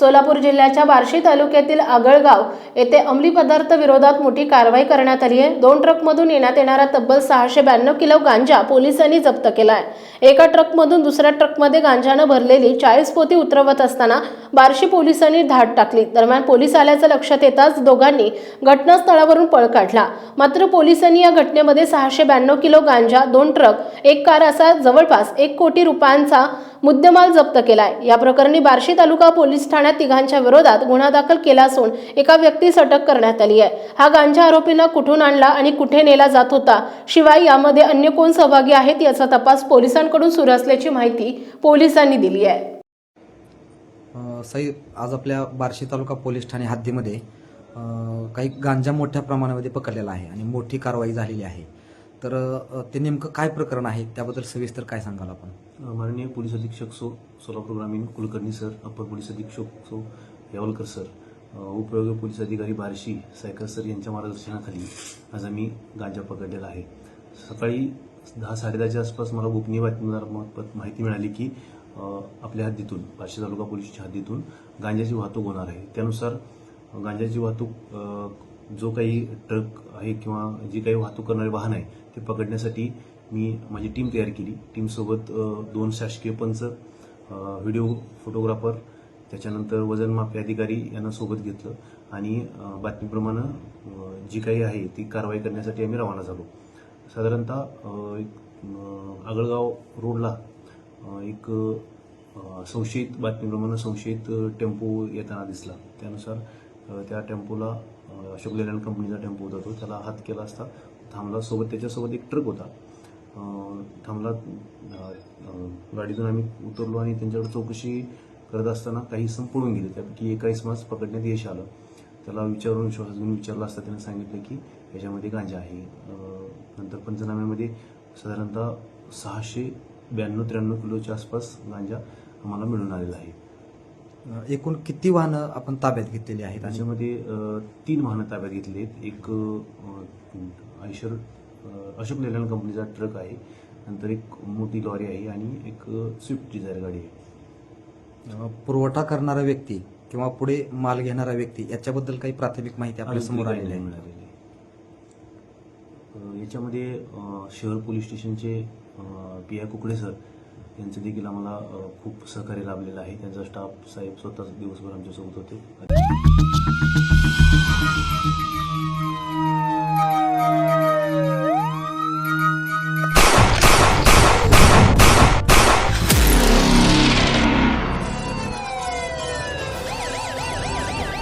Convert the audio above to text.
सोलापूर जिल्ह्याच्या बार्शी तालुक्यातील आगळगाव येथे अंमली पदार्थ विरोधात मोठी कारवाई करण्यात आली आहे. दोन ट्रकमधून येण्यात येणारा तब्बल सहाशे ब्याण्णव किलो गांजा पोलिसांनी जप्त केला आहे. एका ट्रकमधून दुसऱ्या ट्रकमध्ये गांजानं भरलेली चाळीस पोती उतरवत असताना बार्शी पोलिसांनी धाड टाकली. दरम्यान पोलीस आल्याचं लक्षात येताच दोघांनी घटनास्थळावरून पळ काढला. मात्र पोलिसांनी या घटनेमध्ये सहाशे ब्याण्णव किलो गांजा दोन ट्रक एक कार असा जवळपास एक कोटी रुपयांचा मुद्देमाल जप्त केलाय. या प्रकरणी बार्शी तालुका पोलीस ठाण्यात तिघांच्या विरोधात गुन्हा दाखल केला असून एका व्यक्तीस अटक करण्यात आली आहे. हा गांजा आरोपींना कुठून आणला आणि कुठे नेला जात होता? शिवाय यामध्ये अन्य कोण सहभागी आहेत याचा तपास पोलिसांकडून सुरू असल्याची माहिती पोलिसांनी दिली आहे. अ, साई आज आपल्या बार्शी तालुका पोलीस ठाणे हद्दीमध्ये अ, काही गांजा मोठ्या प्रमाणामध्ये पकडलेला आहे आणि मोठी कारवाई झालेली आहे. तर ते नेमकं काय प्रकरण आहे? त्याबद्दल सविस्तर काय सांगाल आपण? माननीय पोलीस अधीक्षक सो सोलापूर ग्रामीण कुलकर्णी सर अप्पर पोलीस अधीक्षक सो यावलकर सर. उपयोगी पोलीस अधिकारी बार्शी सायकर सर यांच्या मार्गदर्शनाखाली आज आम्ही गांजा पकडलेला आहे. सकाळी दहा साडेदहाच्या आसपास मला गोपनीय बातमीदारामार्फत माहिती मिळाली की आपल्या हद्दीतून बार्शी तालुका पोलिसच्या हद्दीतून गांजाची वाहतूक होणार आहे. त्यानुसार गांजाची वाहतूक जो काही ट्रक आहे किंवा जी काही वाहतूक करणारे वाहन आहे ते पकडण्यासाठी मी माझी टीम तयार केली. टीमसोबत दोन शासकीय पंच व्हिडिओ फोटोग्राफर त्याच्यानंतर वजनमापी अधिकारी यांना सोबत घेतलं आणि बातमीप्रमाणे जी काही आहे ती कारवाई करण्यासाठी आम्ही रवाना झालो. साधारणतः एक, आगळगाव रोडला एक संशयित बातमीप्रमाणे संशयित टेम्पो येताना दिसला. त्यानुसार त्या टेम्पोला अशोक लेलँड कंपनीचा टेम्पो होता तो. त्याला हात केला असता थांबला सोबत त्याच्यासोबत एक ट्रक होता. थांबला गाडीतून आम्ही उतरलो आणि त्यांच्याकडे चौकशी करत असताना काही इसम पळून गेले. त्यापैकी एका इसमास पकडण्यात यश आलं. त्याला विचारून विश्वास घेऊन विचारलं असता त्याने सांगितलं की याच्यामध्ये गांजा आहे. नंतर पंचनाम्यामध्ये साधारणतः सहाशे ब्याण्णव त्र्याण्णव किलोच्या आसपास गांजा आम्हाला मिळून आलेला आहे. एकूण किती वाहनं आपण ताब्यात घेतलेली आहेत? त्याच्यामध्ये तीन वाहनं ताब्यात घेतली आहेत. एक आयशर अशोक लेलँड कंपनीचा ट्रक आहे. नंतर एक मोठी लॉरी आहे आणि एक स्विफ्ट डिझायर गाडी आहे. पुरवठा करणारा व्यक्ती किंवा पुढे माल घेणारा व्यक्ती याच्याबद्दल काही प्राथमिक माहिती आपल्यासमोर आलेली आहे. याच्यामध्ये शहर पोलीस स्टेशनचे पी आय कुकडे सर यांचं देखील आम्हाला खूप सहकार्य लाभलेलं आहे. त्यांचा स्टाफ साहेब स्वतः दिवसभर आमच्यासोबत होते.